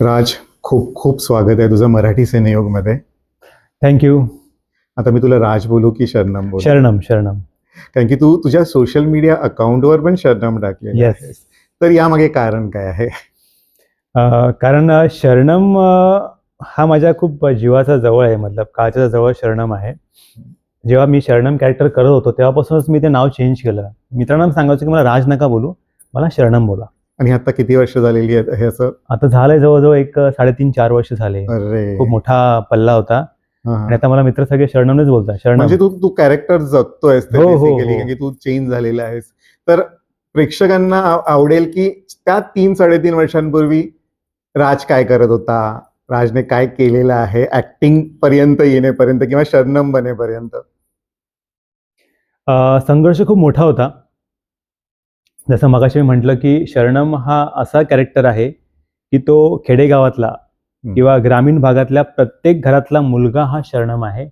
राज खूप खूप स्वागत आहे तुझं मराठी सिनेयोगमध्ये. थँक्यू आता मी तुला राज बोलू की शरणम बोलू? शरणम शरणम. कारण की तू तुझ्या सोशल मीडिया अकाउंटवर पण शरणम टाकले Yes. तर यामागे कारण काय आहे? कारण शरणम हा माझ्या खूप जीवाचा जवळ आहे. मतलब काळच्या जवळ शरणम आहे. जेव्हा मी शरणम कॅरेक्टर करत होतो तेव्हापासूनच मी ते नाव चेंज केलं. मित्रांना सांगायचं की मला राज नका बोलू मला शरणम बोला. आणि आता किती वर्ष झालेली आहेत हे असं? आता झालंय जवळजवळ एक साडेतीन चार वर्ष झाले. अरे. खूप मोठा पल्ला होता. आणि आता मला मित्र सगळे शरणमनेच बोलतात शरणम. म्हणजे तू तू कॅरेक्टर जगतोयस ते हो, हो, हो. तू चेंज झालेला आहेस. तर प्रेक्षकांना आव- आवडेल की त्या तीन साडेतीन वर्षांपूर्वी राज काय करत होता? राजने काय केलेलं आहे? ऍक्टिंग पर्यंत येण्यापर्यंत किंवा शरणम बनेपर्यंत? संघर्ष खूप मोठा होता. जसं मगाशी मी म्हटलं की शरणम हा असा कॅरेक्टर आहे की तो खेडेगावातला किंवा ग्रामीण भागातल्या प्रत्येक घरातला मुलगा हा शरणम आहे.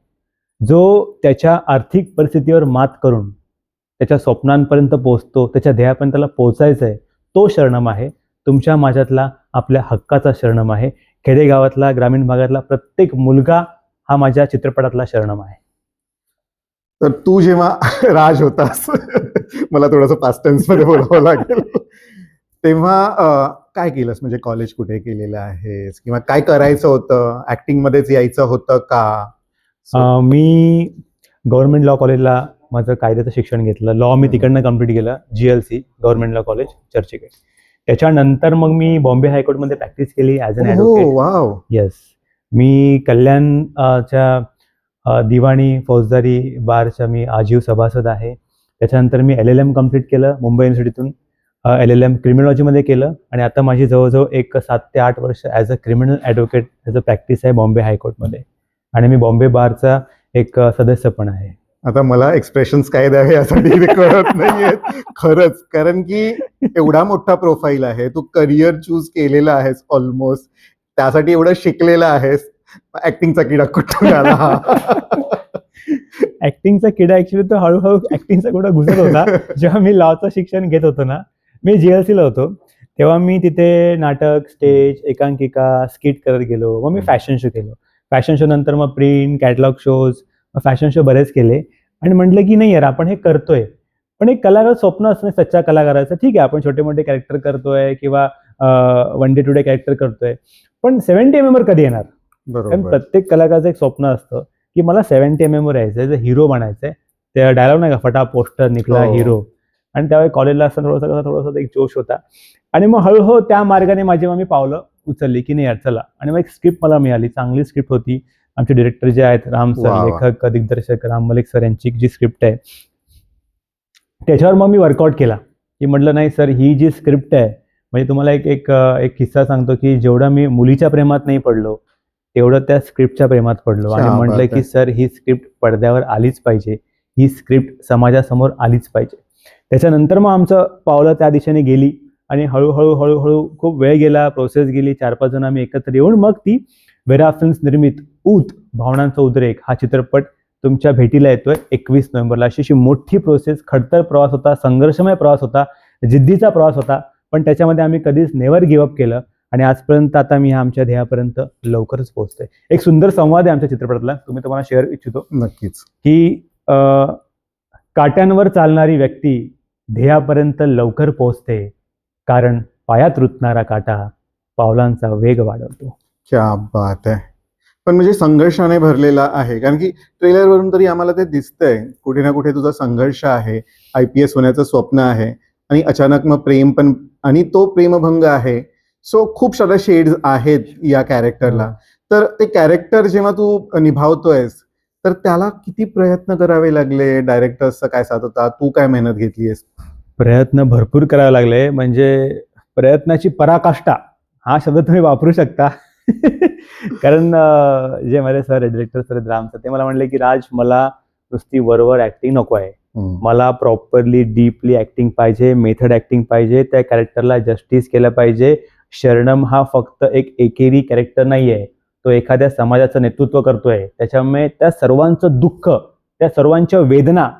जो त्याच्या आर्थिक परिस्थितीवर मात करून त्याच्या स्वप्नांपर्यंत पोहोचतो त्याच्या ध्येयापर्यंत त्याला पोहोचायचं आहे तो शरणम आहे. तुमच्या माझ्यातला आपल्या हक्काचा शरणम आहे. खेडेगावातला ग्रामीण भागातला प्रत्येक मुलगा हा माझ्या चित्रपटातला शरणम आहे. तर तू जेव्हा राज होतास मला थोडंसं पास्ट टेन्समध्ये बोलावं लागेल. तेव्हा काय केलंस? म्हणजे कॉलेज कुठे केलेलं आहेस? किंवा काय करायचं होतं? ऍक्टिंग मध्येच यायचं होतं का? अ, मी गव्हर्नमेंट लॉ कॉलेजला माझं कायद्याचं शिक्षण घेतलं. लॉ मी तिकडनं कंप्लीट केलं. G L C government law college Churchgate. त्याच्यानंतर मग मी बॉम्बे हायकोर्टमध्ये प्रॅक्टिस केली as an advocate wow yes मी कल्याण अ, च्या अ, दिवाणी फौजदारी बारच्या मी आजीव सभासद आहे. त्याच्यानंतर मी एल एल एम कंप्लीट केलं मुंबई युनिव्हर्सिटीतून एल एल एम क्रिमिनॉलॉजीमध्ये केलं आणि आता माझी जवळजवळ एक सात ते आठ वर्ष as a criminal advocate as a practice आहे बॉम्बे हायकोर्टमध्ये. आणि मी बॉम्बे बारचा एक सदस्य पण आहे. आता मला एक्सप्रेशन्स काय द्यावे यासाठी कळत नाहीये. खरंच कारण की एवढा मोठा प्रोफाईल आहे. तू करिअर चूज केलेला आहेस ऑलमोस्ट त्यासाठी एवढं शिकलेला आहेस. ऍक्टिंगचा किडा कुठून आला ऍक्टिंगचा किडा ऍक्च्युली तो हळूहळू ऍक्टिंगचा कुठं घुसत होता. जेव्हा मी लॉचं शिक्षण घेत होतो ना मी जीएलसीला होतो. तेव्हा मी तिथे नाटक स्टेज एकांकिका स्किट करत गेलो. मग मी फॅशन शो केलो. फॅशन शो नंतर मग print catalogue shows fashion show बरेच केले. आणि म्हटलं की नाही यार आपण हे करतोय. पण एक कलाकार स्वप्न असणं सच्चा कलाकाराचं ठीक आहे आपण छोटे मोठे कॅरेक्टर करतोय किंवा one day two day character करतोय. पण सेव्हन्टी एम वर कधी येणार? कारण प्रत्येक कलाकाराचं एक स्वप्न असतं की मला सेव्हन्टी एम वर यायचंय हिरो बनायचंय. त्या डायलॉग नाही का फटा पोस्टर निघला. हिरो आणि त्यावेळी कॉलेजला असताना थोडासा कसा थोडासा एक जोश होता. आणि मग हळूहळू त्या मार्गाने माझी मग मी पावलं उचलली की नाही यार चला. आणि मग एक स्क्रिप्ट मला मिळाली. चांगली स्क्रिप्ट होती. आमचे डिरेक्टर जे आहेत राम सर. लेखक दिग्दर्शक राम मलिक सर यांची जी स्क्रिप्ट आहे. त्याच्यावर मग मी वर्कआउट केला. की म्हटलं नाही सर ही जी स्क्रिप्ट आहे म्हणजे तुम्हाला एक एक एक किस्सा सांगतो की जेवढा मी मुलीच्या प्रेमात नाही पडलो तेवढं त्या स्क्रिप्टच्या प्रेमात पडलो. आणि म्हटलं की. सर ही स्क्रिप्ट पडद्यावर आलीच पाहिजे. ही स्क्रिप्ट समाजासमोर आलीच पाहिजे. त्याच्यानंतर मग आमचं पावलं त्या दिशेने गेली. आणि हळूहळू हळूहळू खूप वेळ गेला प्रोसेस गेली. चार पाच जण आम्ही एकत्र येऊन मग ती वेरा फिल्म्स निर्मित ऊत भावनांचा उद्रेक हा चित्रपट तुमच्या भेटीला येतोय. एकवीस नोव्हेंबरला. अशी अशी मोठी प्रोसेस खडतर प्रवास होता संघर्षमय प्रवास होता जिद्दीचा प्रवास होता. पण त्याच्यामध्ये आम्ही कधीच नेवर गिव्हअप केलं. आणि आजपर्यंत आता मी आमच्या ध्येयापर्यंत लवकरच पोहोचतोय. एक सुंदर संवाद आहे आमच्या चित्रपटातला. तुम्ही तुम्हाला शेअर इच्छितो. नक्कीच. की काट्यांवर चालणारी व्यक्ती ध्येयापर्यंत लवकर पोहोचते कारण पायात रुतणारा काटा पावलांचा वेग वाढवतो. क्या बात आहे. पण म्हणजे संघर्षाने भरलेला आहे. कारण की ट्रेलर वरून तरी आम्हाला ते दिसतंय. कुठे ना कुठे तुझा संघर्ष आहे. आय पी एस होण्याचं स्वप्न आहे. आणि अचानक मग प्रेम पण आणि तो प्रेमभंग आहे. सो खूप साऱ्या शेड्स आहेत या कॅरेक्टरला तर ते कॅरेक्टर जेव्हा तू निभावतोयस तर त्याला किती प्रयत्न करावे लागले? डायरेक्टर्सचा काय साथ होता तू काय मेहनत घेतलीयस? प्रयत्न भरपूर करावे लागले. म्हणजे प्रयत्नाची पराकाष्ठा हा शब्द तुम्ही वापरू शकता. कारण जे माझे sir director sir Ram sir ते मला म्हणले की राज मला नुसती वरवर ऍक्टिंग नको आहे. मला प्रॉपरली डीपली ऍक्टिंग पाहिजे मेथड ऍक्टिंग पाहिजे त्या कॅरेक्टरला जस्टिस केलं पाहिजे शरणम हा फक्त एक एकेरी कॅरेक्टर नाही आहे तो एखाद्या समाजाचं नेतृत्व करतोय. त्याच्यामुळे त्या सर्वांचं दुःख त्या सर्वांच्या वेदना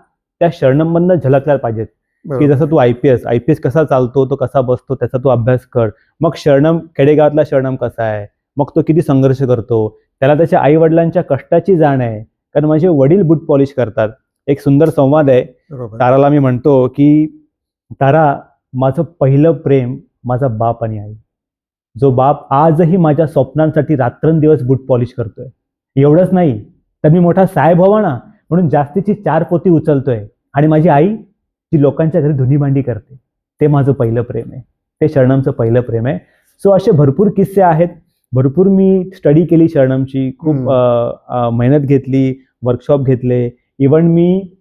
त्या शरणममधनं झलकल्या पाहिजेत. की. जसं तू आयपीएस आयपीएस कसा चालतो तो कसा बसतो त्याचा तू अभ्यास कर. मग शरणम खेडेगावातला शरणम कसा आहे? मग तो किती संघर्ष करतो? त्याला त्याच्या आई वडिलांच्या कष्टाची जाण आहे. कारण माझे वडील बूट पॉलिश करतात. एक सुंदर संवाद आहे. ताराला मी म्हणतो की तारा माझं पहिलं प्रेम माझा बाप आणि आई. जो बाप आजही माझ्या स्वप्नांसाठी रात्रंदिवस बूट पॉलिश करतोय. एवढंच नाही तर मी मोठा साहेब व्हावा ना म्हणून जास्तीची चार पोती उचलतोय आणि माझी आई जी लोकांच्या घरी धुनी भांडी करते ते माझं पहिलं प्रेम आहे. ते शरणमचं पहिलं प्रेम आहे. सो असे भरपूर किस्से आहेत. भरपूर मी स्टडी केली शरणमची खूप मेहनत घेतली वर्कशॉप घेतले. इवन मी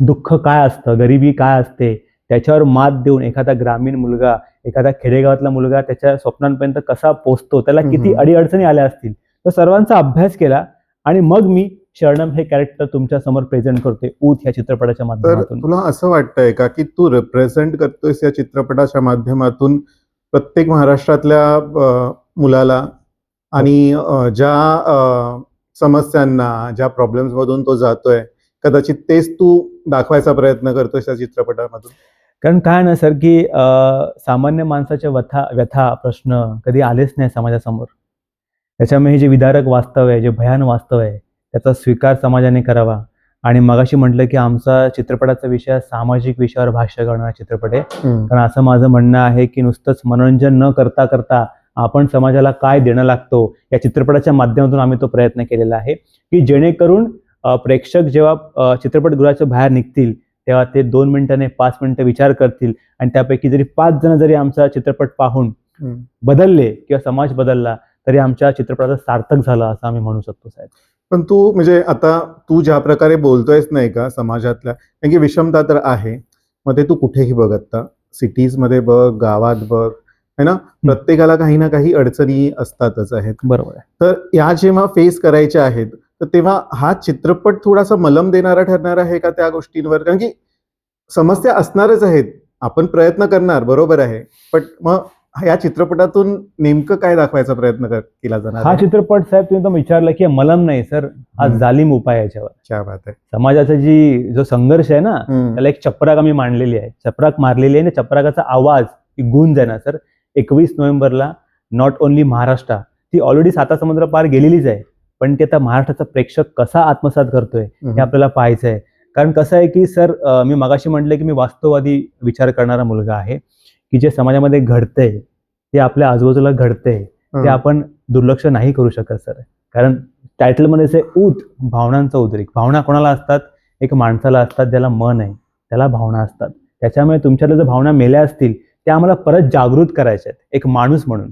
दुःख काय असतं गरिबी काय असते त्याच्यावर मात देऊन एखादा ग्रामीण मुलगा एखादा खेडेगावातला मुलगा त्याच्या स्वप्नांपर्यंत कसा पोचतो त्याला किती. अडीअडचणी आल्या असतील तर सर्वांचा अभ्यास केला आणि मग मी शरणम हे कॅरेक्टर तुमच्यासमोर प्रेझेंट करतोय ऊत ह्या चित्रपटाच्या तर माध्यमातून तुला असं वाटतंय का की तू रिप्रेझेंट करतोयस या चित्रपटाच्या माध्यमातून प्रत्येक महाराष्ट्रातल्या मुलाला आणि ज्या समस्यांना ज्या प्रॉब्लेम्स मधून तो जातोय कदाचित तेच तू दाखवायचा प्रयत्न करतोयस या चित्रपटामधून कारण काय ना सर की सामान्य माणसाच्या व्यथा व्यथा प्रश्न कधी आलेच नाही समाजासमोर. त्याच्यामुळे हे जे विदारक वास्तव आहे जे भयान वास्तव आहे त्याचा स्वीकार समाजाने करावा. आणि मगाशी म्हटलं की आमचा चित्रपटाचा विषय सामाजिक विषयावर भाष्य करणारा चित्रपट आहे. कारण असं माझं म्हणणं आहे की नुसतंच मनोरंजन न करता करता आपण समाजाला काय देणं लागतो या चित्रपटाच्या माध्यमातून आम्ही तो प्रयत्न केलेला आहे. की जेणेकरून प्रेक्षक जेव्हा चित्रपटगृहाच्या बाहेर निघतील तेव्हा ते दोन मिनिटाने पाच मिनिटं विचार करतील आणि त्यापैकी जरी पाच जण जरी आमचा चित्रपट पाहून. बदलले किंवा समाज बदलला तरी आमच्या चित्रपटाचं सार्थक झालं असं आम्ही म्हणू शकतो साहेब. पण तू म्हणजे आता तू ज्या प्रकारे बोलतोयस नाही का समाजातल्या कारण की विषमता तर आहे मग ते तू कुठेही बघ आता. सिटीजमध्ये बघ गावात बघ है ना? प्रत्येकाला काही ना काही अडचणी असतातच आहेत. बरोबर तर या जेव्हा फेस करायच्या आहेत तर तेव्हा हा चित्रपट थोडासा मलम देणारा ठरणार आहे का त्या गोष्टींवर? कारण की समस्या असणारच आहेत. आपण प्रयत्न करणार बरोबर आहे. पण मग या चित्रपटातून नेमकं काय दाखवायचा प्रयत्न कर- केला जाणार हा? चित्रपट साहेब तुम्ही तर विचारलं की मलम नाही सर. हा. जालिम उपाय याच्यावर. समाजाचा जी जो संघर्ष आहे ना. त्याला एक चपराक आम्ही मांडलेली आहे. चपराक मारलेली आहे आणि चपराकाचा आवाज ही गुंज आहे ना सर. एकवीस नोव्हेंबरला नॉट ओन्ली महाराष्ट्र ती ऑलरेडी साता समुद्र पार गेलेलीच आहे. पण ते आता महाराष्ट्राचा प्रेक्षक कसा आत्मसात करतोय हे. आपल्याला पाहायचं आहे कारण कसं आहे की सर मी मगाशी म्हटलं की मी वास्तववादी विचार करणारा मुलगा आहे की जे समाजामध्ये घडतंय ते आपल्या आजूबाजूला घडतंय ते. आपण दुर्लक्ष नाही करू शकत सर. कारण टायटलमध्ये जे ऊत भावनांचा उद्रेक. भावना कोणाला असतात? एक माणसाला असतात ज्याला मन आहे. त्याला भावना असतात. त्याच्यामुळे तुमच्याला जर भावना मेल्या असतील त्या आम्हाला परत जागृत करायच्या आहेत. एक माणूस म्हणून.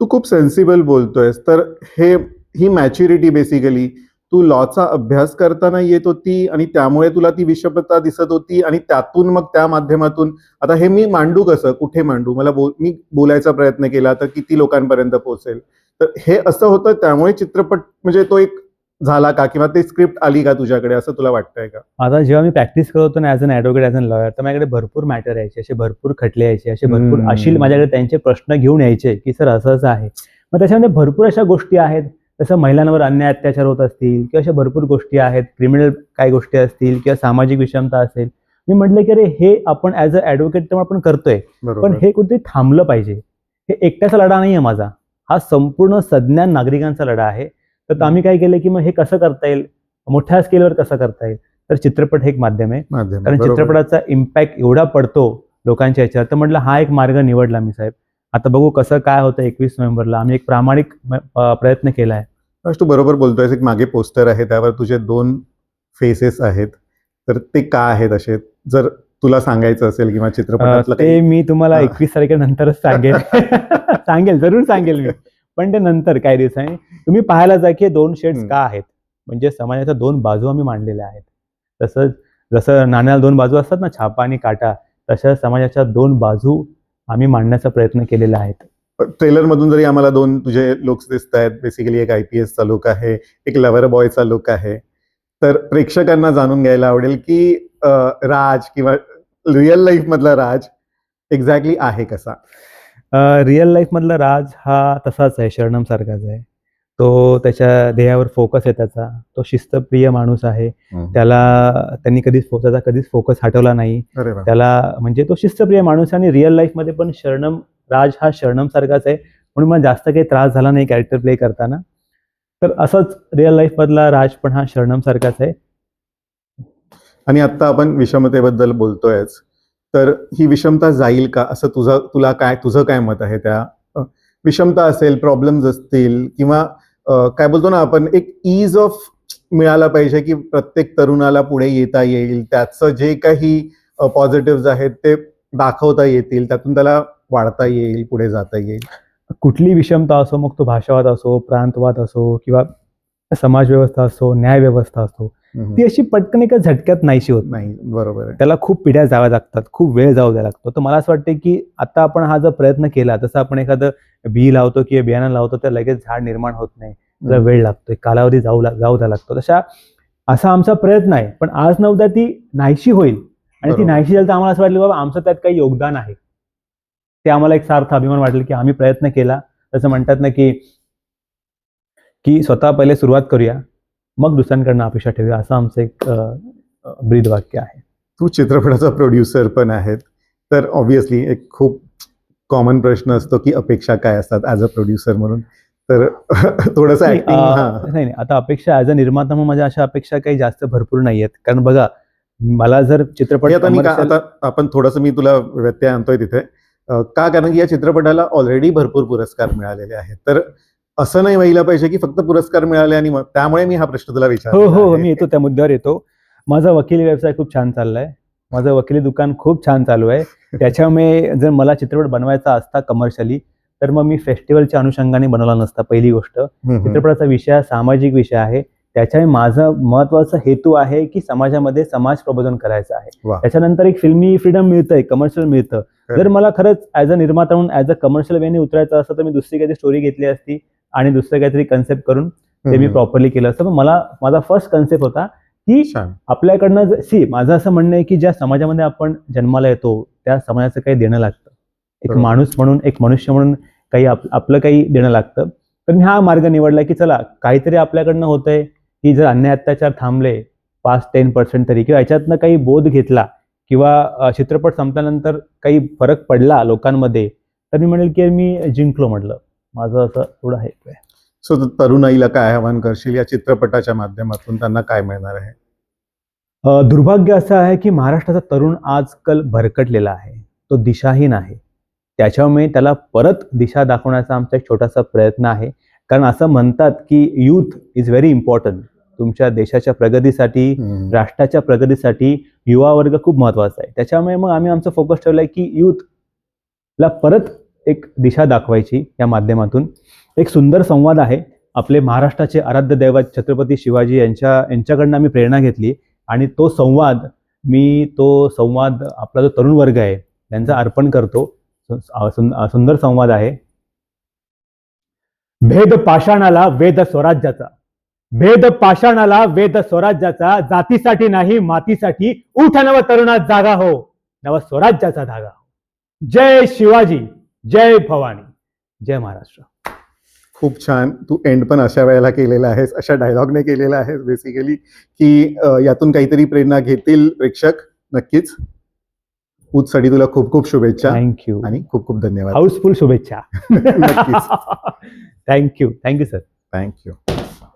तू खूप सेन्सिबल बोलतोयस. तर हे ही मॅच्युरिटी बेसिकली तू लॉचा अभ्यास करताना येत होती आणि त्यामुळे तुला ती विषमता दिसत होती आणि त्यातून मग त्या माध्यमातून आता हे मी मांडू कसं? कुठे मांडू? मला बोल मी बोलायचा प्रयत्न केला तर किती लोकांपर्यंत पोहोचेल? तर हे असं होतं त्यामुळे चित्रपट म्हणजे तो एक झाला का? किंवा ते स्क्रिप्ट आली का तुझ्याकडे? असं तुला वाटतंय का? आता जेव्हा मी प्रॅक्टिस करत होतो ना as an advocate as an lawyer तर माझ्याकडे भरपूर मॅटर यायचे. असे भरपूर खटले यायचे असे भरपूर. अशील माझ्याकडे त्यांचे प्रश्न घेऊन यायचे की सर असं असं आहे. मग त्याच्यामध्ये भरपूर अशा गोष्टी आहेत. जसं महिलांवर अन्याय अत्याचार होत असतील किंवा अशा भरपूर गोष्टी आहेत क्रिमिनल काही गोष्टी असतील किंवा सामाजिक विषमता असेल. मी म्हटलं की अरे हे आपण ॲज अ ॲडव्होकेट तर आपण करतोय. पण हे कुठेतरी थांबलं पाहिजे. हे एकट्याचा लढा नाही आहे माझा. हा संपूर्ण सज्ञान नागरिकांचा लढा आहे. तर आम्ही काय केलं की मग हे कसं करता येईल? मोठ्या स्केलवर कसं करता येईल? तर चित्रपट हे एक माध्यम आहे. कारण. चित्रपटाचा इम्पॅक्ट एवढा पडतो लोकांच्या याच्यावर. तर म्हटलं हा एक मार्ग निवडला मी साहेब. आता बघू कसं काय होतं एकवीस नोव्हेंबरला. आम्ही एक प्रामाणिक प्रयत्न केला आहे तू बरोबर बोलतोयस एक मागे पोस्टर आहे त्यावर तुझे दोन फेसेस आहेत. तर ते का आहेत असे? जर तुला सांगायचं असेल किंवा चित्रपटातलं ते मी तुम्हाला. एकवीस तारखेनंतरच सांगेल. सांगेल जरूर सांगेल मी. पण ते नंतर काही दिवसांनी तुम्ही पाहायला जा की हे दोन शेड्स. का आहेत? म्हणजे समाजाच्या दोन बाजू आम्ही मांडलेल्या आहेत. तसं जसं नाण्याला दोन बाजू असतात ना छापा आणि काटा तशा समाजाच्या दोन बाजू आम्ही मांडण्याचा प्रयत्न केलेला आहे. ट्रेलर मधून जरी आम्हाला दोन तुझे लुक्स दिसत आहेत बेसिकली एक आय पी एसचा लुक आहे एक लव्हर बॉयचा लुक आहे तर प्रेक्षकांना जाणून घ्यायला आवडेल की राज किंवा रिअल लाईफ मधला राज एक्झॅक्टली आहे कसा? रिअल लाईफ मधला राज हा तसाच आहे शरणम सारखाच आहे. तो त्याच्या ध्येयावर फोकस आहे त्याचा. तो शिस्तप्रिय माणूस आहे. त्याला त्यांनी कधीच त्याचा कधीच फोकस हटवला नाही. त्याला म्हणजे तो शिस्तप्रिय माणूस आहे आणि रिअल लाईफमध्ये पण शरणम राज हा शरणम सारखाच आहे. म्हणून मला जास्त काही त्रास झाला नाही कॅरेक्टर प्ले करताना. तर असंच रिअल लाईफ मधला राज पण हा शरणम सारखाच आहे. आणि आता आपण विषमतेबद्दल बोलतोयच. तर ही विषमता जाईल का? असं तुझं तुला काय तुझं काय मत आहे त्या? विषमता असेल प्रॉब्लेम्स असतील किंवा काय बोलतो ना आपण एक इज ऑफ मिळाला पाहिजे की प्रत्येक तरुणाला पुढे येता येईल. त्याचं जे काही पॉझिटिव्ह आहेत ते दाखवता येतील त्यातून त्याला वाढता येईल पुढे जाता येईल. कुठली विषमता असो मग तो भाषावाद असो प्रांतवाद असो किंवा समाज व्यवस्था असो न्याय व्यवस्था असो ती अशी पटकन एका झटक्यात नाहीशी होत. नाही बरोबर त्याला खूप पिढ्या जाव्या लागतात खूप वेळ जाऊ द्यावा लागतो. तर मला असं वाटतं की आता आपण हा जर प्रयत्न केला जसं आपण एखादं बी लावतो किंवा बियाणं लावतो तर लगेच झाड निर्माण होत नाही. त्याला वेळ लागतो कालावधी जाऊ जाऊ द्या लागतो. तशा असा आमचा प्रयत्न आहे. पण आज न उद्या ती नाहीशी होईल. आणि ती. नाहीशी झाली तर आम्हाला असं वाटलं बाबा आमचं त्यात काही योगदान आहे. ते आम्हाला एक सार्थ अभिमान वाटलं की आम्ही प्रयत्न केला. जसं म्हणतात ना की की स्वतः पहिले सुरुवात करूया. मग दुसऱ्यांकडनं अपेक्षा ठेवूया. असं आमचं एक ब्रीद वाक्य आहे. तू चित्रपटाचा प्रोड्युसर पण आहेत. तर ऑब्विसली एक खूप कॉमन प्रश्न असतो की अपेक्षा काय असतात ॲज अ प्रोड्युसर म्हणून. तर थोडंसं नाही, नाही नाही. आता अपेक्षा ॲज अ निर्माता म्हणून माझ्या अशा अपेक्षा काही जास्त भरपूर नाही आहेत. कारण बघा मला जर चित्रपट आता आपण थोडंसं मी तुला व्यत्यय आणतोय तिथे. का? कारण की या चित्रपटाला ऑलरेडी भरपूर पुरस्कार मिळालेले आहेत. तर असं नाही व्हायला पाहिजे की फक्त पुरस्कार मिळाले आणि मग त्यामुळे मी हा प्रश्न तुला विचार हो हो हो, मी येतो त्या मुद्द्यावर येतो. माझा वकिली व्यवसाय खूप छान चाललाय. माझं वकिली दुकान खूप छान चालू आहे. त्याच्यामुळे जर मला चित्रपट बनवायचा असता कमर्शियली तर मग मी फेस्टिवलच्या अनुषंगाने बनवला नसता पहिली गोष्ट. चित्रपटाचा विषय हा सामाजिक विषय आहे. त्याच्यामुळे माझा महत्त्वाचा हेतू आहे की समाजामध्ये समाज प्रबोधन करायचं आहे. त्याच्यानंतर एक फिल्मी फ्रीडम मिळतंय कमर्शियल मिळतं. जर मला खरंच ॲज अ निर्माता म्हणून ॲज अ कमर्शियल वेने उतरायचं असतं तर मी दुसरी काहीतरी स्टोरी घेतली असती? आणि दुसरं काहीतरी कन्सेप्ट करून ते मी प्रॉपरली केलं असतं. पण मला माझा फर्स्ट कन्सेप्ट होता की आपल्याकडनं सी माझं असं म्हणणं आहे की ज्या समाजामध्ये आपण जन्माला येतो त्या समाजाचं काही देणं लागतं. एक. माणूस म्हणून एक मनुष्य म्हणून काही आप- आपलं काही देणं लागतं. तर मी हा मार्ग निवडला की चला काहीतरी आपल्याकडनं होतंय की जर अन्याय अत्याचार थांबले पाच टेन पर्सेंट तरी किंवा याच्यातनं काही बोध घेतला किंवा चित्रपट संपल्यानंतर काही फरक पडला लोकांमध्ये तर मी म्हणेल की मी जिंकलो म्हटलं. माझं असं थोडं आहे. सो तरुणाईला काय आवाहन करशील? या चित्रपटाच्या माध्यमातून त्यांना काय मिळणार आहे? दुर्भाग्य असं आहे की महाराष्ट्राचा तरुण आजकाल भरकटलेला आहे. तो दिशाहीन आहे. त्याच्यामुळे त्याला परत दिशा दाखवण्याचा आमचा एक छोटासा प्रयत्न आहे. कारण असं म्हणतात की यूथ इज व्हेरी इम्पॉर्टंट तुमच्या देशाच्या प्रगतीसाठी राष्ट्राच्या प्रगतीसाठी युवा वर्ग खूप महत्त्वाचा आहे. त्याच्यामुळे मग आम्ही आमचं फोकस ठेवलं की यूथला परत एक दिशा दाखवायची या माध्यमातून. एक सुंदर संवाद आहे. आपले महाराष्ट्राचे आराध्य दैवत छत्रपती शिवाजी यांच्या यांच्याकडनं आम्ही प्रेरणा घेतली आणि तो संवाद मी तो संवाद आपला जो तरुण वर्ग आहे त्यांचा अर्पण करतो. सुंदर संवाद आहे. भेद पाषाणाला वेद स्वराज्याचा. भेद पाषाणाला वेद स्वराज्याचा. जातीसाठी नाही मातीसाठी. उठ नव तरुणात जागा हो. नव स्वराज्याचा धागा हो. जय शिवाजी. जय भवानी जय महाराष्ट्र. खूप छान. तू एंड पण अशा वेळेला केलेला आहेस अशा डायलॉगने केलेला आहेस बेसिकली की यातून काहीतरी प्रेरणा घेतील प्रेक्षक नक्कीच. ऊतसाठी तुला खूप खूप शुभेच्छा. थँक्यू आणि खूप खूप धन्यवाद. हाऊसफुल शुभेच्छा. Thank you thank you sir thank you